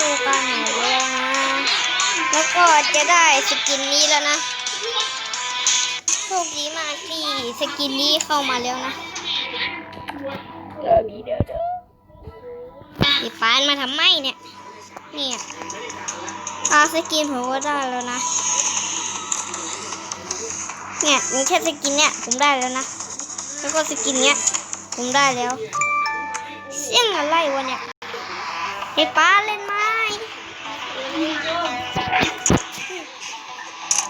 ดูกาลใหม่แล้วนะ แล้วก็จะได้สกินนี้แล้วนะโชคดีมากที่สกินนี้เข้ามาแล้วนะเดี๋ยวนี้เดี๋ยวเดี๋ยวสีฟ้านมาทำไมเนี่ย เนี่ยอาสกินผมก็ได้แล้วนะ เนี่ยมีแค่สกินเนี่ยผมได้แล้วนะ แล้วก็สกินเนี้ยผมได้แล้วเสี่ยงอะไรวะเนี่ยไอ้ป้าเล่นไหม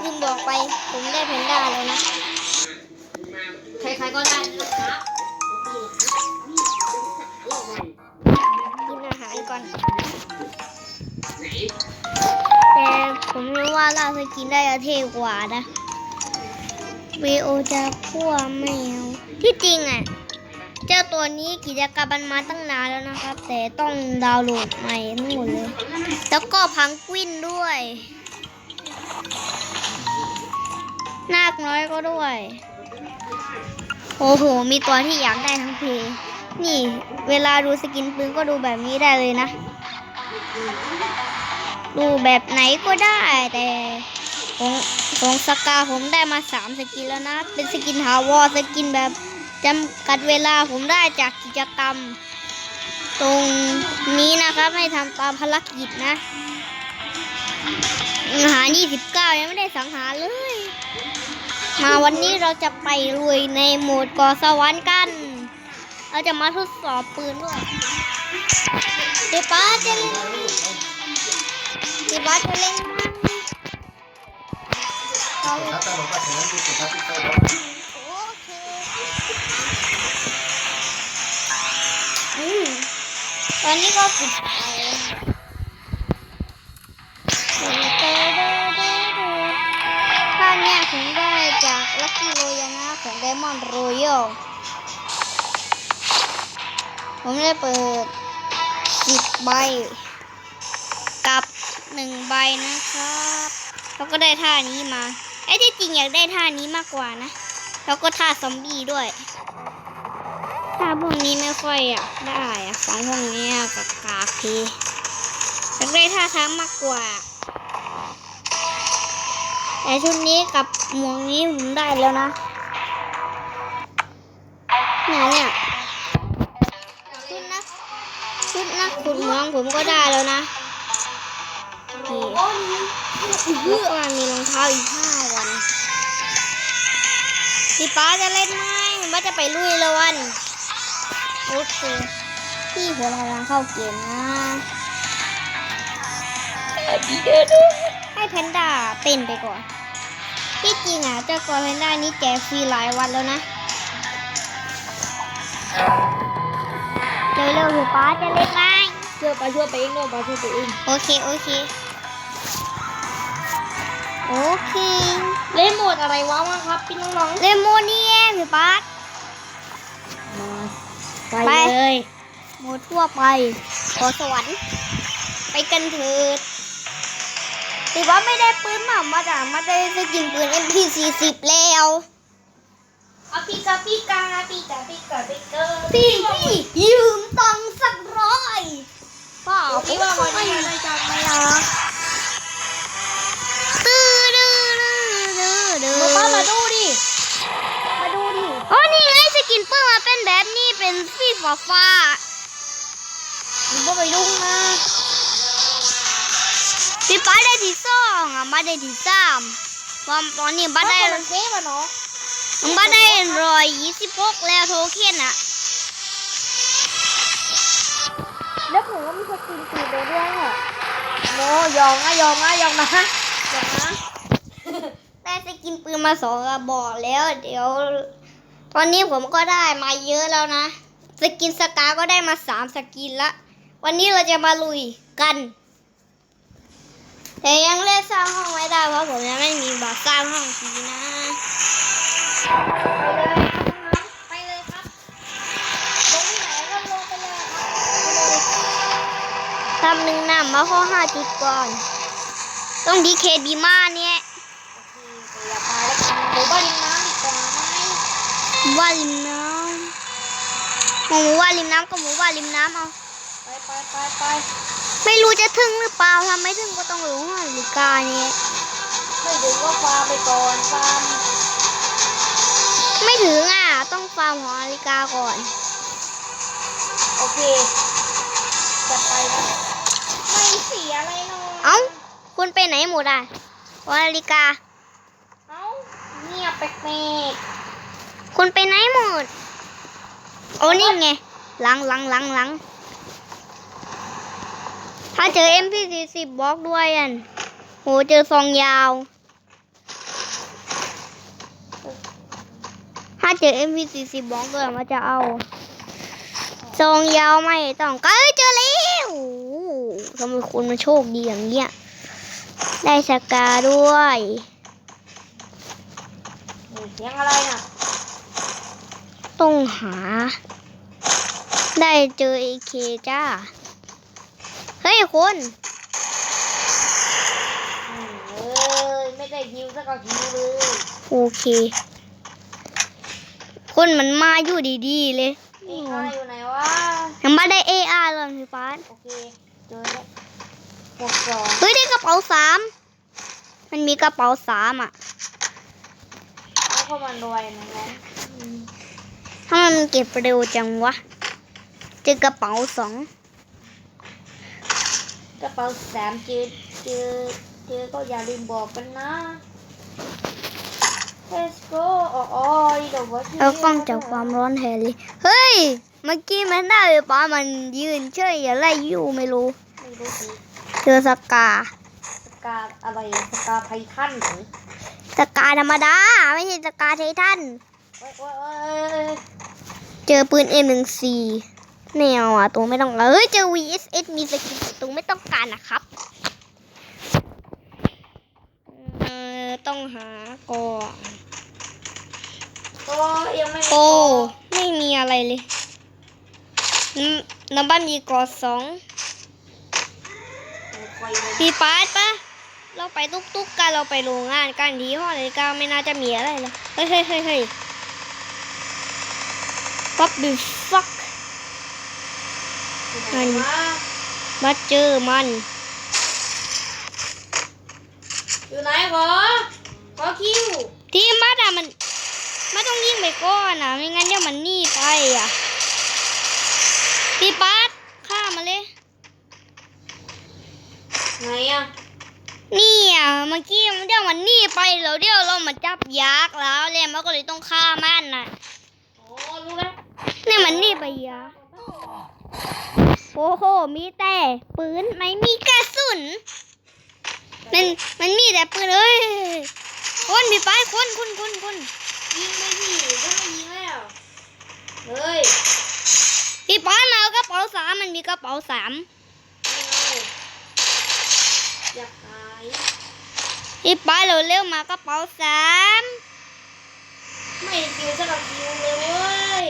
ลืมบอกไป ผมได้แพนด้าแล้วนะ ใครๆก็ได้นะครับกินอาหารก่อน แต่ผมยังว่าล่าสกินได้อะเท่กว่านะวีโอจะขั้วไม่เอาที่จริงอะ เจ้าตัวนี้กิจกรรมมันมาตั้งนานแล้วนะครับ แต่ต้องดาวน์โหลดใหม่ทั้งหมดเลย แล้วก็พังกวินด้วยนาคน้อยก็ด้วย โอ้โห มีตัวที่อยากได้ทั้งเพย์นี่ เวลาดูสกินปืนก็ดูแบบนี้ได้เลยนะ ดูแบบไหนก็ได้แต่ของของสกาผมได้มาสามสกินแล้วนะ เป็นสกินหาวอสกินแบบ จำกัดเวลาผมได้จากกิจกรรม ตรงนี้นะครับให้ทำตามภารกิจนะหา29 ยังไม่ได้สังหารเลย มาวันนี้เราจะไปลุยในโหมดก่อสวรรค์กัน เราจะมาทดสอบปืนด้วยเดี๋ยวป้าจะเล่นเดี๋ยวป้าจะเล่นมา Hasta ตอนนี้ก็ปิดไฟท่าเนี่ยผมได้จากลัคกี้โรยนะของ Diamond Royal ผมได้เปิดสิบใบ กับหนึ่งใบนะครับ แล้วก็ได้ท่านี้มาไอ้ที่จริงอยากได้ท่านี้มากกว่านะ แล้วก็ท่าซอมบี้ด้วย ท่าพวกนี้ไม่ค่อยอยากได้อะของพวกนี้กับกากทีอยากได้ท่าค้างมากกว่า แต่ชุดนี้กับหมวกนี้ผมได้แล้วนะเนี่ยเนี่ยชุดนักชุดนักขุดเมืองผมก็ได้แล้วนะนี่แล้วก็มีรองเท้าอีกห้าวันพี่ป้าจะเล่นไหมผมว่าจะไปลุยล้ววัน โอเคพี่ผมกำลังเข้าเกมนะดีเดี๋ยวเดี๋ยวให้แพนด้าเต้นไปก่อน ที่จริงอะเจ้ากอแพนด้านี้แจกฟรีหลายวันแล้วนะเร็วๆพี่ป้าจะเล่นไหมเชื่อปลาช่วยไปเองเนอะปลาช่วยไปเองโอเคโอเคโอเค เล่นโหมดอะไรวะวะครับพี่น้องเลโมนี่เอง โมทั่วไป ขอสวรรค์ ไปกันเถิดถือว่าไม่ได้ปืนหม่ำมาจากมาได้สกินปืน MP40 แล้วอาปิกาปิกาปิกาปิกาปิกาพี่พี่ยืมตังค์สักร้อยเปล่าพี่ว่าวันนี้ไม่ได้จังไหมไม่รักตื้อดื้อดื้อดื้อดื้อมาป้ามาดูดิ มาดูดิ โอ้นี่ไงสกินปืนมาเป็นแบบนี้เป็นสีฟ้าฟ้ามึงก็ ไปยุ่งนะพี่ป้าได้ที่สองอะมาได้ที่สามวันตอนนี้บ้าได้มันเซฟอะเนาะมันบ้าได้ร้อยยี่สิบหกแล้วโทเค็นอะแล้วผมก็มีสกินตีไปด้วยอะโนยองนะยองนะยองนะยองนะได้สกินปืนมาสองกระบอกแล้ว เดี๋ยว ตอนนี้ผมก็ได้มาเยอะแล้วนะ สกินสกาก็ได้มาสามสกินละ วันนี้เราจะมาลุยกันแต่ยังเล่นสร้างห้องไม่ได้เพราะผมยังไม่มีบัตรสร้างห้องทีนะไปเลยครับลงที่ไหนก็ลงไปเลยครับทำหนึ่งนำมาข้อห้าจุดก่อน ต้องดีเคดีมาเนี่ยอย่าตายแล้วกันหมู่บ้านริมน้ำดีกว่าไหมว่าริมน้ำหมูว่าริมน้ำก็หมูว่าริมน้ำเอา ไปไปไปไปไม่รู้จะถึงหรือเปล่าทำไม่ถึงก็ต้องรู้ว่านาฬิกานี้ไม่ถึงก็ฟาร์มไปก่อนฟาร์มไม่ถึงอะต้องฟาร์มหอนาฬิกาก่อน โอเคจัดไปนะไม่เสียอะไรเลยเอ้าคุณไปไหนหมดอะหอนาฬิกาเอ้าเงียบแปลกคุณไปไหนหมดโอ้นี่ไงหลังหลังหลังหลัง ถ้าเจอ MP40 บล็อกด้วยอะโห เจอซองยาว ถ้าเจอ MP40 บล็อกด้วยมันจะเอา ซองยาวไม่ต้องก็เจอแล้วโอ้โหทำไมคุณมาโชคดีอย่างเงี้ย ได้สกาด้วยๆนี่เสียงอะไรน่ะ ต้องหา ได้เจอเอเคจ้า เฮ้ยคุณอืมเอ้ยไม่ได้ฮิวสักกับฮิวเลยโอเค คนมันมาอยู่ดีๆเลยเอ้ยอะไรอยู่ไหนวะยังไม่ได้เออาร์เลยพี่ป้าดโอเคเจอแล้วหกสองเฮ้ยได้กระเป๋าสามมันมีกระเป๋าสามอะเอาเข้ามาลอยนะน้องอืมถ้ามันเก็บเร็วจังวะเจอกระเป๋าสองก ระเป๋าสามเจอเจอเจอก็อย่าลืมบอกกันนะ Let's go อ๋ออ๋อนี่เดี๋ยวว่าที่แล้วกล้องจากความร้อนแทนเลยเฮ้ย เมื่อกี้มันได้พี่ป้ามันยืนเฉยอะไรอยู่ไม่รู้ ไม่รู้สิเจอสกา สกาอะไรอะสกาไททันเหรอสกาธรรมดา ไม่ใช่สกาไททันโอ้ยโอ้ยโอ้ยเจอปืน M14 แนวอะตัวไม่ต้องการเฮ้ยเจอ VSS มีสกิลตัวไม่ต้องการนะครับเอ่อต้องหาก่อนโอ้ยยังไม่โอ้ไม่มีอะไรเลยน้ำน้ำบ้านมีกอดสองคอยเลยพี่ปาดปะเราไปตุ๊กตุ๊กกันเราไปโรงงานกันดีห้อนาฬิกาไม่น่าจะมีอะไรเลยเฮ้ยเฮ้ยเฮ้ยเฮ้ย What the fuck ไหนวะมาเจอมัน อยู่ไหนขอขอคิว ทีมบัสอะมันมันต้องยิงไปก่อนอะไม่งั้นเดี๋ยวมันหนีไปอะพี่ปัดฆ่ามันเลย ไหนอะนี่อะเมื่อกี้เดี๋ยวมันหนีไปแล้วเดี๋ยวเรามาจับยักษ์แล้วเลยมันก็เลยต้องฆ่ามันน่ะ โอ้รู้แล้วนี่มันหนีไปยักษ์ โอ้โห มีแต่ปืนไม่มีกระสุน มันมันมีแต่ปืนเอ้ยคนพี่ปัดคนคนคนคนยิงไปสิก็ไม่ยิงแล้วเฮ้ยพี่ปัดมาเอากระเป๋าสามมันมีกระเป๋าสามไม่เอาอยากหายพี่ป้าเร็วเร็วๆมากระเป๋าสามไม่คิวสักกับคิวเลยเว้ย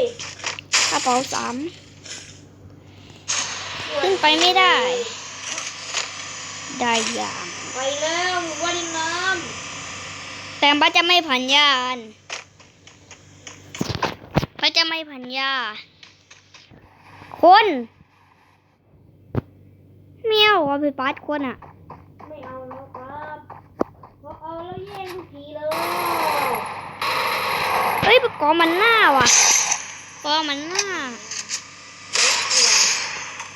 กระเป๋าสามขึ้ นไปไม่ได้ ได้อย่างไปแล้วหนูว่าดินน้แต่ป้าจะไม่ผันยานป้าจะไม่ผันยา คนเมียวว่าพี่ป้าคนอะำไม่เอาแล้วครับเพราะเอาแล้วแย่งทุกทีเลยเฮ้ยไปกอมันหน้าว่ะกอมันหน้า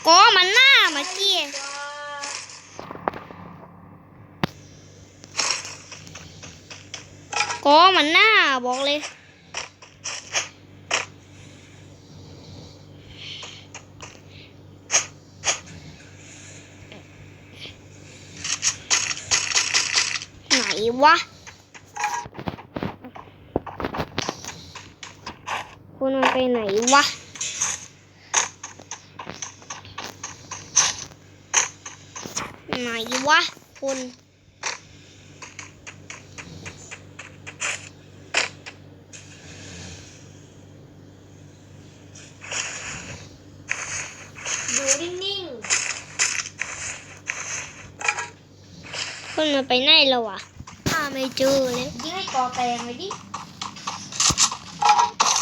กอมันหน้าเมื่อกี้กอมันหน้าบอกเลยไหนวะคุณมันไปไหนวะ ไหนวะคุณอยู่นิ่งคุณมันไปไหนแล้ววะข้าไม่เจอเลยๆยิงให้กอแตงเลยดิ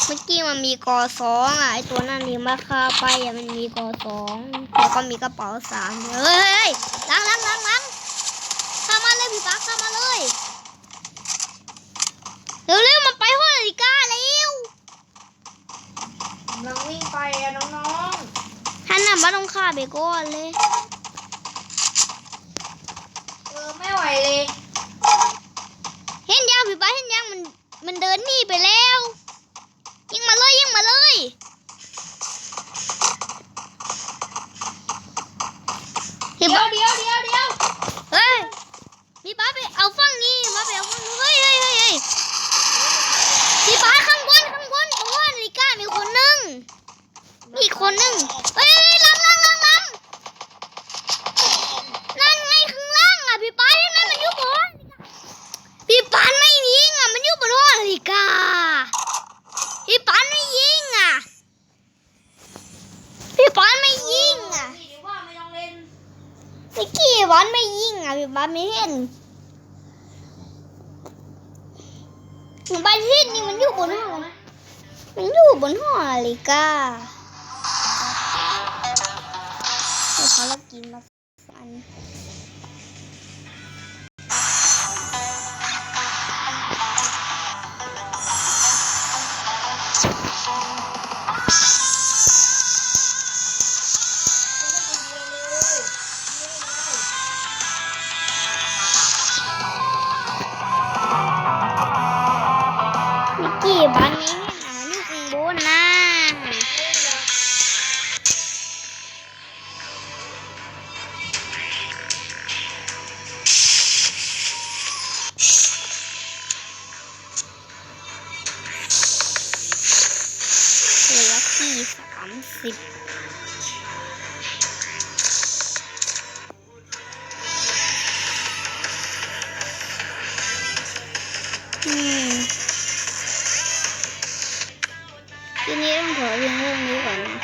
เมื่อกี้มันมีกอสองอะไอตัวนั้นนี่มาคาไปอะมันมีกอสองแล้วก็มีกระเป๋าสามเฮ้ยเฮ้ยล้างล้างล้างล้างเข้ามาเลยพี่ปักเข้ามาเลยเร็วเร็วๆมันไปห้องนาฬิกาแล้วกำลังวิ่งไปอะน้องท่านน่ะบ้าต้องฆ่าไปก่อนเลย มีอีกคนหนึ่งเฮ้ยเฮ้ยลังลังลังลังนั่นไงข้างล่างอะพี่ป้าเห็นไหมมันอยู่บนพี่ป้าไม่ยิงอะมันอยู่บนห้องนาฬิกาพี่ป้าไม่ยิงอะพี่ป้าไม่ยิงอะนี่ดีว่าไม่ต้องเล่นเมื่อกี้วันไม่ยิงอะพี่บ้านไม่เห็นบ้านที่นี่มันอยู่บนห้องมันอยู่บนห้องนาฬิกา ยวเสิบ